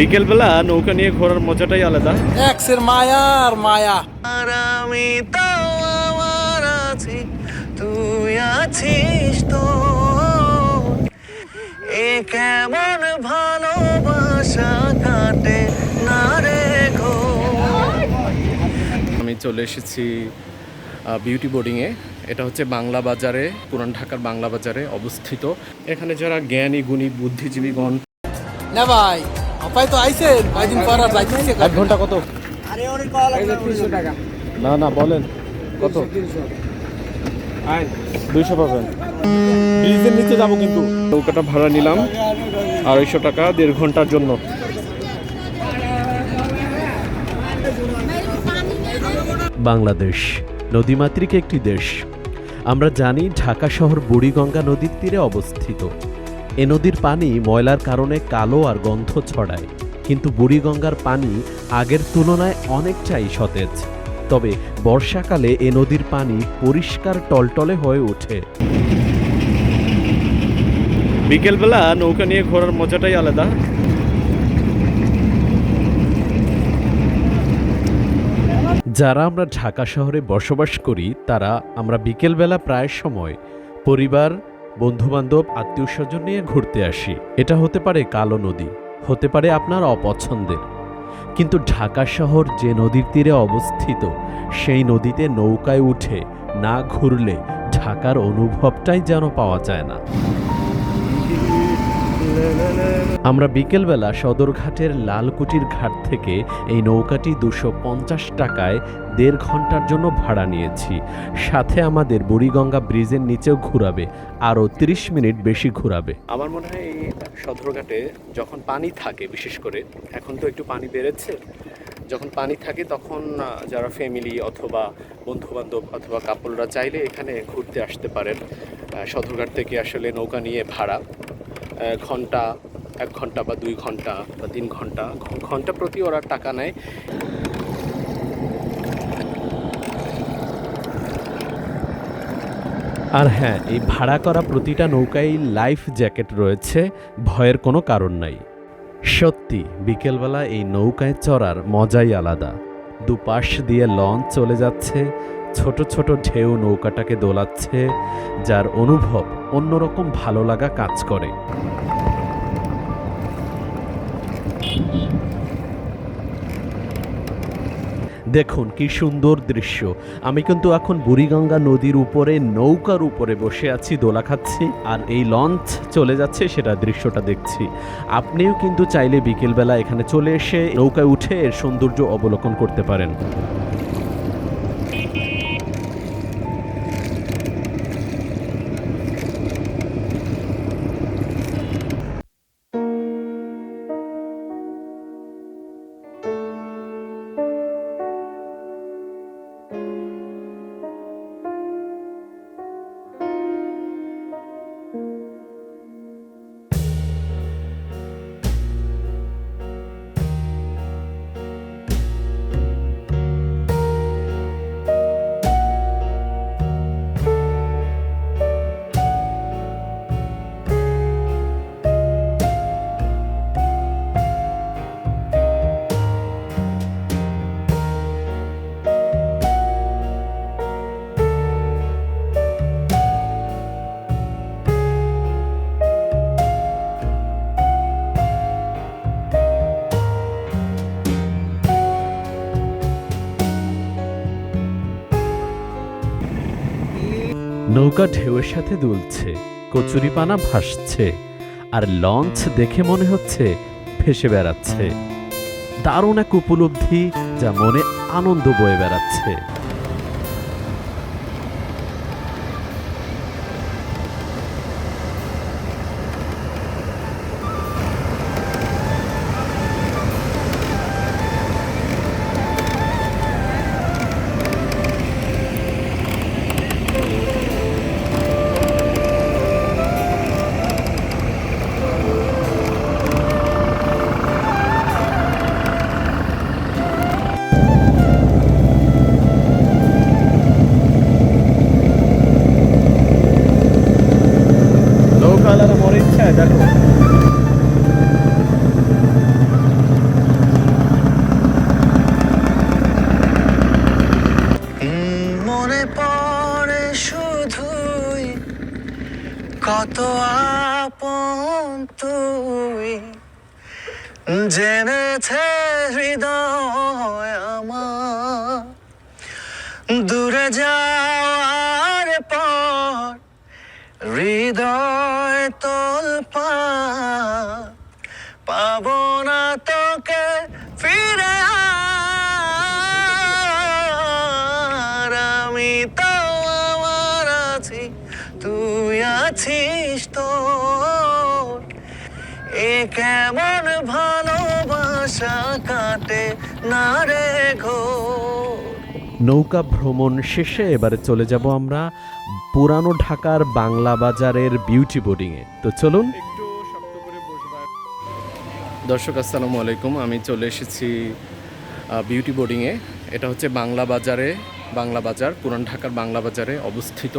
বিকেলবেলা নৌকা নিয়ে ঘোরার মজাটাই আলাদা। এক্সের মায়া আর মায়া। আর আমি তাও আমার আছি তুই আছিস তো। এ কেমন ভালোবাসা কাটে না রে গো। আমি চলে এসেছি বিউটি বোর্ডিংয়ে এটা হচ্ছে বাংলা বাজারে পুরান ঢাকার বাংলা বাজারে অবস্থিত। এখানে যারা জ্ঞানী গুণী বুদ্ধিজীবীগণ না ভাই। আপাই তো আইছেন। কয়দিন পর আর যাইতেছে এক ঘণ্টা কত? না না বলেন। কত? দুইশো পাবেন। ব্রিজের নিচে যাব কিন্তু। নৌকাটা ভাড়া নিলাম। আড়াইশো টাকা দেড় ঘণ্টার জন্য। বাংলাদেশ নদীমাতৃক একটি দেশ। আমরা জানি ঢাকা শহর বুড়িগঙ্গা নদীর তীরে অবস্থিত। এ নদীর পানি ময়লার কারণে কালো আর গন্ধ ছড়ায়। কিন্তু বুড়িগঙ্গার পানি আগের তুলনায় অনেকটাই সতেজ। তবে বর্ষাকালে এ নদীর পানি পরিষ্কার টলটলে হয়ে ওঠে। বিকেলবেলা নৌকা নিয়ে ঘোরার মজাটাই আলাদা। যারা আমরা ঢাকা শহরে বসবাস করি তারা আমরা বিকেলবেলা প্রায় সময় পরিবার বন্ধুবান্ধব আত্মীয় স্বজন নিয়ে ঘুরতে আসি। এটা হতে পারে কালো নদী, হতে পারে আপনার অপছন্দের। কিন্তু ঢাকা শহর যে নদীর তীরে অবস্থিত, সেই নদীতে নৌকায় উঠে না ঘুরলে ঢাকার অনুভবটাই যেন পাওয়া যায় না। আমরা বিকেলবেলা সদরঘাটের লালকুটির ঘাট থেকে এই নৌকাটি দুশো পঞ্চাশ টাকায় দেড় ঘণ্টার জন্য ভাড়া নিয়েছি। সাথে আমাদের বুড়িগঙ্গা ব্রিজের নিচেও ঘুরাবে, আরও তিরিশ মিনিট বেশি ঘুরাবে। আমার মনে হয় এই সদরঘাটে যখন পানি থাকে, বিশেষ করে, এখন তো একটু পানি বেড়েছে, যখন পানি থাকে তখন যারা ফ্যামিলি অথবা বন্ধুবান্ধব অথবা কাপলরা চাইলে এখানে ঘুরতে আসতে পারেন। সদরঘাট থেকে আসলে নৌকা নিয়ে ভাড়া। ঘণ্টা, এক ঘণ্টা বা দুই ঘণ্টা বা তিন ঘণ্টা ঘণ্টা প্রতি ওরা টাকা নেয়। আর হ্যাঁ এই ভাড়া করা প্রতিটা নৌকায় লাইফ জ্যাকেট রয়েছে, ভয়ের কোনো কারণ নাই। সত্যি, বিকেলবেলা এই নৌকায় চড়ার মজাই আলাদা। দুপাশ দিয়ে লঞ্চ চলে যাচ্ছে ছোট ছোট ঢেউ নৌকাটাকে দোলাচ্ছে, যার অনুভব অন্যরকম ভালো লাগা কাজ করে। দেখুন কি সুন্দর দৃশ্য। আমি কিন্তু এখন বুড়িগঙ্গা নদীর উপরে, নৌকার উপরে বসে আছি, দোলা খাচ্ছি, আর এই লঞ্চ চলে যাচ্ছে, সেটা দৃশ্যটা দেখছি। আপনিও কিন্তু চাইলে বিকেলবেলা এখানে চলে এসে নৌকায় উঠে এর সৌন্দর্য অবলোকন করতে পারেন। নৌকা ঢেউয়ের সাথে দুলছে, কচুরিপানা ভাসছে, আর লঞ্চ দেখে মনে হচ্ছে ফেসে বেড়াচ্ছে। দারুণ এক উপলব্ধি যা মনে আনন্দ বয়ে বেড়াচ্ছে। রিক্সাওয়ালারা মরে ইচ্ছায় দেখো। কত আপন তুই। জেনেছে হৃদয় আমার দূরে যাওয়ার পর হৃদয় তোলপা পাবো না তোকে ফিরে আমি তো আমার আছি, তুই আছিস তো এ কেমন ভালোবাসা কাটে না রে ঘোর। নৌকা ভ্রমণ শেষে এবারে চলে যাব আমরা পুরানো ঢাকার বাংলা বাজারের বিউটি বোর্ডিংয়ে তো চলুন। একটু শক্ত করে বসবা দর্শক আসসালামু আলাইকুম। আমি চলে এসেছি বিউটি বোর্ডিংয়ে এটা হচ্ছে বাংলা বাজারে বাংলা বাজার পুরান ঢাকার বাংলা বাজারে অবস্থিত।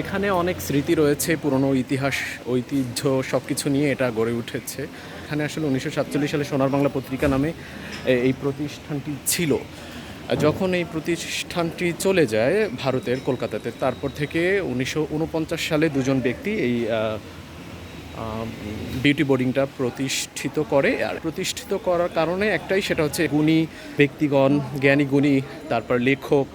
এখানে অনেক স্মৃতি রয়েছে পুরনো ইতিহাস ঐতিহ্য সব কিছু নিয়ে এটা গড়ে উঠেছে। এখানে আসলে উনিশশো সাতচল্লিশ সালে সোনার বাংলা পত্রিকা নামে এই প্রতিষ্ঠানটি ছিল। যখন এই প্রতিষ্ঠানটি চলে যায় ভারতের কলকাতাতে, তারপর থেকে উনিশশো উনপঞ্চাশ সালে দুজন ব্যক্তি এই বিউটি বোর্ডিংটা প্রতিষ্ঠিত করে। আর প্রতিষ্ঠিত করার কারণে একটাই, সেটা হচ্ছে গুণী ব্যক্তিগণ, জ্ঞানী গুণী, তারপর লেখক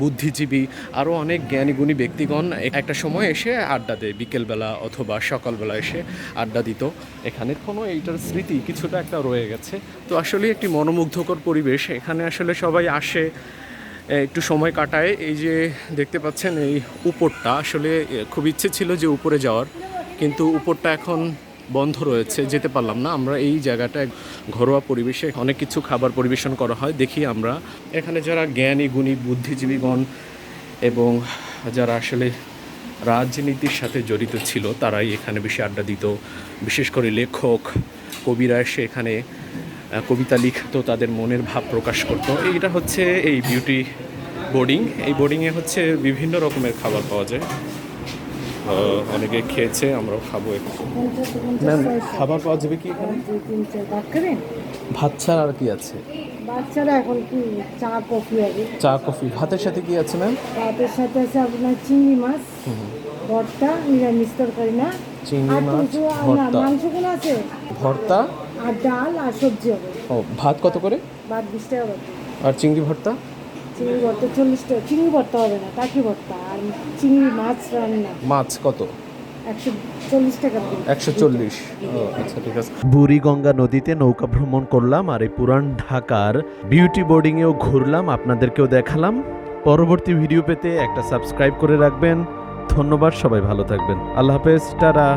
বুদ্ধিজীবী, আরও অনেক জ্ঞানীগুণী ব্যক্তিগণ একটা সময় এসে আড্ডা দেয়, বিকেলবেলা অথবা সকালবেলা এসে আড্ডা দিত। এখানে কোনো এইটার স্মৃতি কিছুটা একটা রয়ে গেছে। তো আসলে একটি মনোমুগ্ধকর পরিবেশ। এখানে আসলে সবাই আসে একটু সময় কাটায়। এই যে দেখতে পাচ্ছেন এই উপরটা, আসলে খুব ইচ্ছে ছিল যে উপরে যাওয়ার। কিন্তু উপরটা এখন বন্ধ রয়েছে, যেতে পারলাম না। আমরা এই জায়গাটা ঘরোয়া পরিবেশে অনেক কিছু খাবার পরিবেশন করা হয়। দেখি আমরা। এখানে যারা জ্ঞানী, গুণী, বুদ্ধিজীবীগণ এবং যারা আসলে রাজনীতির সাথে জড়িত ছিল, তারাই এখানে বেশি আড্ডা দিত। বিশেষ করে লেখক, কবিরা এসে এখানে কবিতা লিখতো, তাদের মনের ভাব প্রকাশ করতো। এইটা হচ্ছে এই বিউটি বোর্ডিং এই বোর্ডিংয়ে হচ্ছে বিভিন্ন রকমের খাবার পাওয়া যায়। অনেকে খেয়েছে আমরাও খাব একটু। ম্যাম খাবার পাওয়া যাবে কি এখানে? ভাত ছাড়া আর কি আছে? বাচ্চারা এখন কি চা কফি হবে চা কফি। ভাতের সাথে কি আছে ম্যাম? ভাতের সাথে আছে আপনার চিংড়ি মাছ ভর্তা নিরামিষ তরকারি না? চিংড়ি মাছ, ভর্তা। মাংস কোনো আছে? ভর্তা? আর ডাল আর সবজি হবে। ও ভাত কত করে? ভাত বিশ টাকা আর চিংড়ি ভর্তা? চিংড়ি ভর্তা চল্লিশ টাকা চিংড়ি ভর্তা হবে না টাকি ভর্তা আর চিংড়ি মাছ রান্না। মাছ কত? আচ্ছা ঠিক আছে। বুড়িগঙ্গা নদীতে নৌকা ভ্রমণ করলাম আর এই পুরান ঢাকার বিউটি বোর্ডিংয়েও ঘুরলাম। আপনাদেরকেও দেখালাম। পরবর্তী ভিডিও পেতে একটা সাবস্ক্রাইব করে রাখবেন। ধন্যবাদ সবাই ভালো থাকবেন। আল্লাহ হাফেজ টাটা।